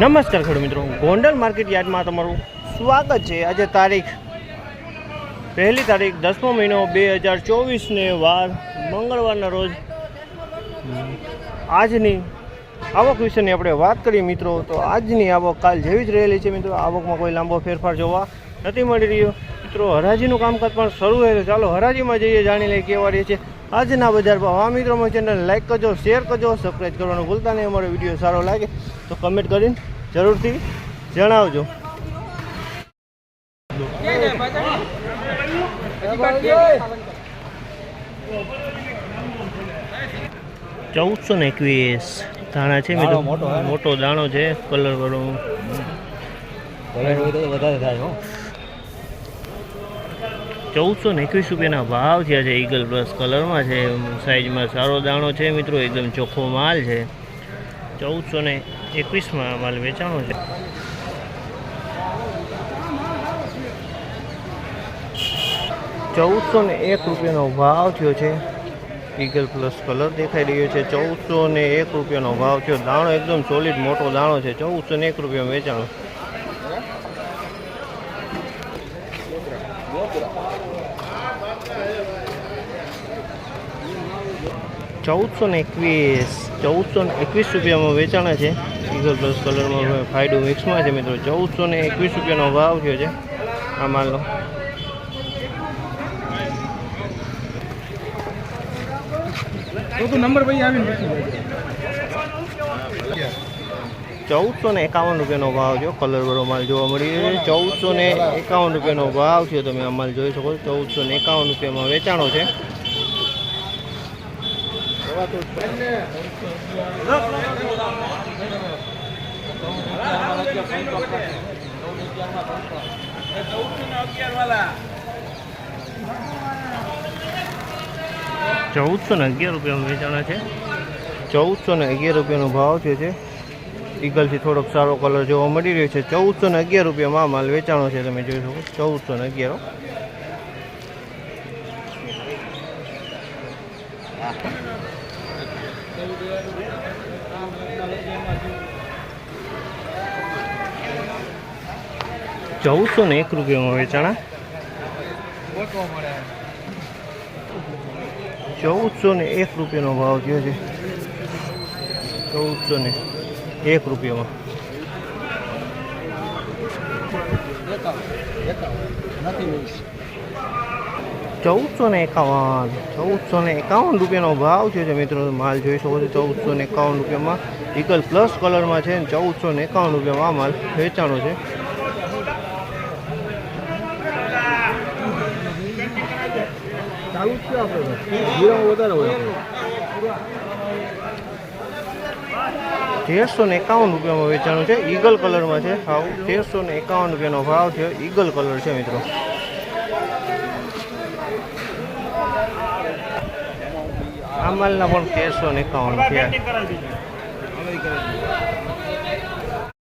નમસ્કાર ખેડૂત મિત્રો, ગોંડલ માર્કેટ યાર્ડમાં તમારું સ્વાગત છે. આજે તારીખ પહેલી તારીખ દસમો મહિનો બે હજાર ચોવીસને વાર, મંગળવારના રોજ. આજની આવક વિશેની આપણે વાત કરીએ મિત્રો, તો આજની આવક કાલ જેવી જ રહેલી છે મિત્રો. આવકમાં કોઈ લાંબો ફેરફાર જોવા નથી મળી રહ્યો. મિત્રો, હરાજીનું કામકાજ પણ શરૂ થયેલું ચાલો હરાજીમાં જઈએ, જાણી લઈએ કેવા રહે છે. આજના બજાર ભાવ આ મિત્રો મારી ચેનલ લાઇક કરજો શેર કરજો સબસ્ક્રાઈબ કરવાનું ભૂલતા નહીં. અમારો વીડિયો સારો લાગે તો કમેન્ટ કરીને જરૂરથી જણાવજો. ચૌદસો ને એકવીસ દાણા છે મિત્રો. મોટો દાણો છે કલર વાળો. વધારે થાય હો. ચૌદસો ને એકવીસ રૂપિયાના ભાવ થયા છે. ઈગલ પ્લસ કલરમાં છે. સાઇઝમાં સારો દાણો છે મિત્રો. એકદમ ચોખ્ખો માલ છે. ચૌદસો ને એકવીસમાં માલ વેચાણો છે. ચૌદસો ને એક રૂપિયાનો ભાવ થયો છે. ઈગલ પ્લસ કલર દેખાઈ રહ્યો છે. ચૌદસો ને એક રૂપિયાનો ભાવ થયો. દાણો એકદમ સોલિડ મોટો દાણો છે. ચૌદસો ને એક રૂપિયા વેચાણો. ચૌદસો ને એકવીસ, ચૌદસો ને એકવીસ રૂપિયામાં વેચાણા છે. ઈગલ પ્લસ કલરમાં ફાયડો મિક્સમાં છે મિત્રો. ચૌદસો ને એકવીસ રૂપિયાનો ભાવ થયો છે આ માલનો. નંબર ભાઈ આવીને ચૌદસો ને એકાવન રૂપિયાનો ભાવ છે. કલર વાળો માલ જોવા મળી રહ્યો છે. ચૌદસો ને એકાવન રૂપિયાનો ભાવ છે. તમે આ માલ જોઈ શકો છો. ચૌદસો ને એકાવન રૂપિયામાં વેચાણો છે. ચૌદસો ને અગિયાર રૂપિયામાં વેચાણા છે. ચૌદસો ને અગિયાર રૂપિયાનો ભાવ છે. ઈગલથી થોડોક સારો કલર જોવા મળી રહ્યો છે. ચૌદસો ને અગિયાર રૂપિયામાં માલ વેચાણો છે તમે જોઈ શકો ચૌદસો ને અગિયારો ચૌદસો ને એક રૂપિયામાં વેચાણા? ચૌદસો ને એક રૂપિયાનો ભાવ થયો છે. ચૌદસો ને એક રૂપિયામાં. ચૌદસો ને એકાવન, ચૌદસો ને એકાવન રૂપિયાનો ભાવ છે મિત્રો માલ જોઈ શકો છો. ચૌદસો ને એકાવન રૂપિયામાં ઇકલ પ્લસ કલરમાં છે ને ચૌદસો ને એકાવન રૂપિયામાં આ માલ વેચાણો છે. વધારે હોય તેરસો ને એકાવન રૂપિયામાં વેચાણું છે. ઈગલ કલરમાં છે. ભાવ તેરસો ને એકાવન રૂપિયાનો ભાવ છે ઈગલ કલર છે મિત્રો. આ માલના પણ તેરસો ને એકાવન થયા